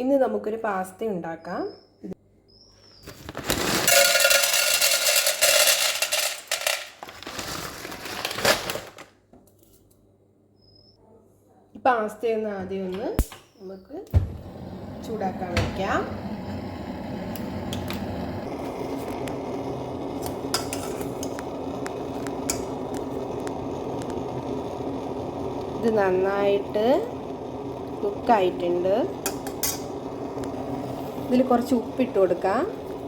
ഇന്ന് നമുക്കൊരു പാസ്ത ഉണ്ടാക്കാം. പാസ്ത പാസ്തയൊന്ന് ആദ്യം ഒന്ന് നമുക്ക് ചൂടാക്കാൻ വയ്ക്കാം ഇത് നന്നായിട്ട് കുക്കായിട്ടുണ്ട്. ഇതിൽ കുറച്ച് ഉപ്പിട്ട് കൊടുക്കാം.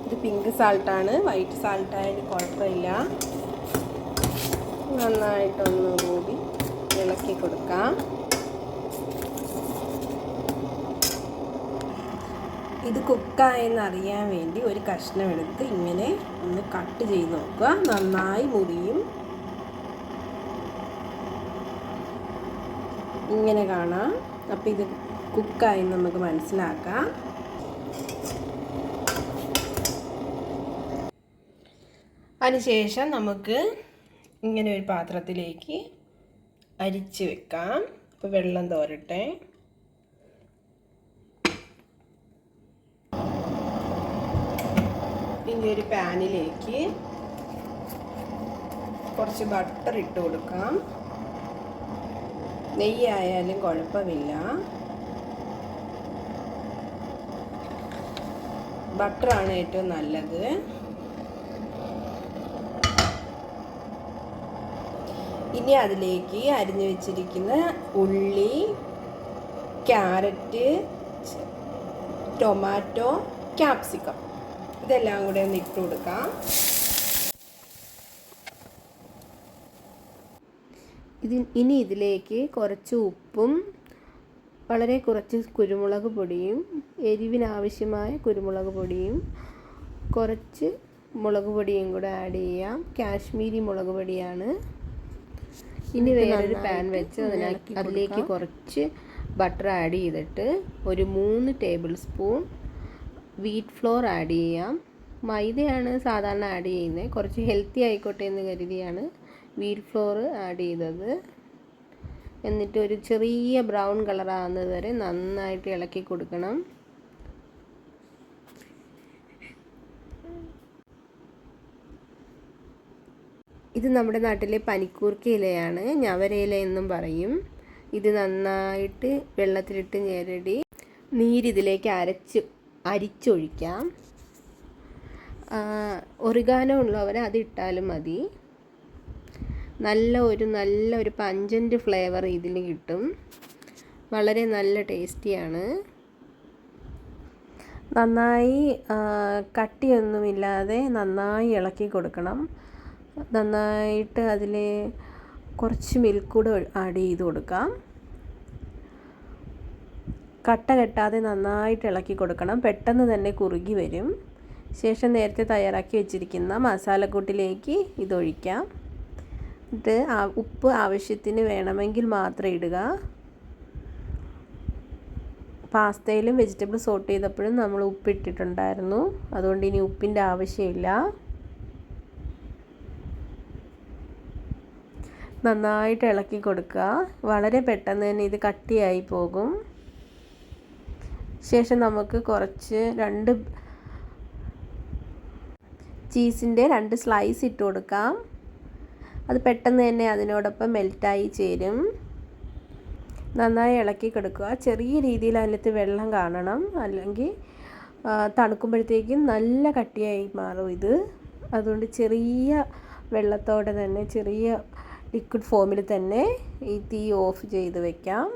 ഇത് പിങ്ക് സാൾട്ടാണ് വൈറ്റ് സാൾട്ടായാലും കുഴപ്പമില്ല. നന്നായിട്ടൊന്ന് കൂടി ഇളക്കി കൊടുക്കാം. ഇത് കുക്കായെന്ന് അറിയാൻ വേണ്ടി ഒരു കഷ്ണം എടുത്ത് ഇങ്ങനെ ഒന്ന് കട്ട് ചെയ്ത് നോക്കുക. നന്നായി മുറിയും. ഇങ്ങനെ കാണാം. അപ്പോൾ ഇത് കുക്കായെന്ന് നമുക്ക് മനസ്സിലാക്കാം. അതിനുശേഷം നമുക്ക് ഇങ്ങനെ ഒരു പാത്രത്തിലേക്ക് അരിച്ച് വെക്കാം. അപ്പോൾ വെള്ളം തോരട്ടെ. ഇനി ഒരു പാനിലേക്ക് കുറച്ച് ബട്ടർ ഇട്ട് കൊടുക്കാം. നെയ്യായാലും കുഴപ്പമില്ല. ബട്ടറാണ് ഏറ്റവും നല്ലത്. ഇനി അതിലേക്ക് അരിഞ്ഞു വെച്ചിരിക്കുന്ന ഉള്ളി ക്യാരറ്റ് ടൊമാറ്റോ ക്യാപ്സിക്കം. ഇതെല്ലാം കൂടെ ഒന്ന് ഇട്ട് കൊടുക്കാം. ഇതി ഇനി ഇതിലേക്ക് കുറച്ച് ഉപ്പും വളരെ കുറച്ച് കുരുമുളക് പൊടിയും എരിവിനാവശ്യമായ കുരുമുളക് പൊടിയും കുറച്ച് മുളക് പൊടിയും കൂടെ ആഡ് ചെയ്യാം. കാശ്മീരി മുളക് പൊടിയാണ്. ഇനി വേറൊരു പാൻ വെച്ച് അതിനാക്കി അതിലേക്ക് കുറച്ച് ബട്ടർ ആഡ് ചെയ്തിട്ട് ഒരു മൂന്ന് tablespoon wheat flour add ചെയ്യാം. മൈദയാണ് സാധാരണ ആഡ് ചെയ്യുന്നത്. കുറച്ച് ഹെൽത്തി ആയിക്കോട്ടെ എന്ന് കരുതിയാണ് വീറ്റ് ഫ്ലോർ ആഡ് ചെയ്തത്. എന്നിട്ട് ഒരു ചെറിയ ബ്രൗൺ കളർ ആകുന്നത് വരെ നന്നായിട്ട് ഇളക്കി കൊടുക്കണം. ഇത് നമ്മുടെ നാട്ടിലെ പനിക്കൂർക്ക ഇലയാണ്. ഞവരയില എന്നും പറയും. ഇത് നന്നായിട്ട് വെള്ളത്തിലിട്ട് ഞെരടി നീരിതിലേക്ക് അരച്ച് അരിച്ചൊഴിക്കാം. ഒറിഗാനോ ഉള്ളവർ അതിട്ടാലും മതി. നല്ല ഒരു നല്ല ഒരു പഞ്ചന്റ് ഫ്ലേവർ ഇതിൽ കിട്ടും. വളരെ നല്ല ടേസ്റ്റിയാണ് നന്നായി കട്ടിയൊന്നുമില്ലാതെ നന്നായി ഇളക്കി കൊടുക്കണം. നന്നായിട്ട് അതിൽ കുറച്ച് മിൽക്ക് കൂടെ ആഡ് ചെയ്ത് കൊടുക്കാം. കട്ട കെട്ടാതെ നന്നായിട്ട് ഇളക്കി കൊടുക്കണം. പെട്ടെന്ന് തന്നെ കുറുകി വരും. ശേഷം നേരത്തെ തയ്യാറാക്കി വെച്ചിരിക്കുന്ന മസാലക്കൂട്ടിലേക്ക് ഇതൊഴിക്കാം. എന്നിട്ട് ഉപ്പ് ആവശ്യത്തിന് വേണമെങ്കിൽ മാത്രം ഇടുക. പാസ്തയിലും വെജിറ്റബിൾ സോട്ട് ചെയ്തപ്പോഴും നമ്മൾ ഉപ്പിട്ടിട്ടുണ്ടായിരുന്നു. അതുകൊണ്ട് ഇനി ഉപ്പിന്റെ ആവശ്യമില്ല. നന്നായിട്ട് ഇളക്കി കൊടുക്കുക. വളരെ പെട്ടെന്ന് തന്നെ ഇത് കട്ടിയായി പോകും. ശേഷം നമുക്ക് കുറച്ച് രണ്ട് ചീസിന്റെ രണ്ട് സ്ലൈസ് ഇട്ട് കൊടുക്കാം. അത് പെട്ടെന്ന് തന്നെ അതിനോടൊപ്പം മെൽറ്റായി ചേരും. നന്നായി ഇളക്കി കൊടുക്കുക. ചെറിയ രീതിയിൽ അതിനകത്ത് വെള്ളം കാണണം. അല്ലെങ്കിൽ തണുക്കുമ്പോഴത്തേക്കും നല്ല കട്ടിയായി മാറും ഇത്. അതുകൊണ്ട് ചെറിയ വെള്ളത്തോടെ തന്നെ ചെറിയ ലിക്വിഡ് ഫോമിൽ തന്നെ ഈ തീ ഓഫ് ചെയ്ത് വെക്കാം.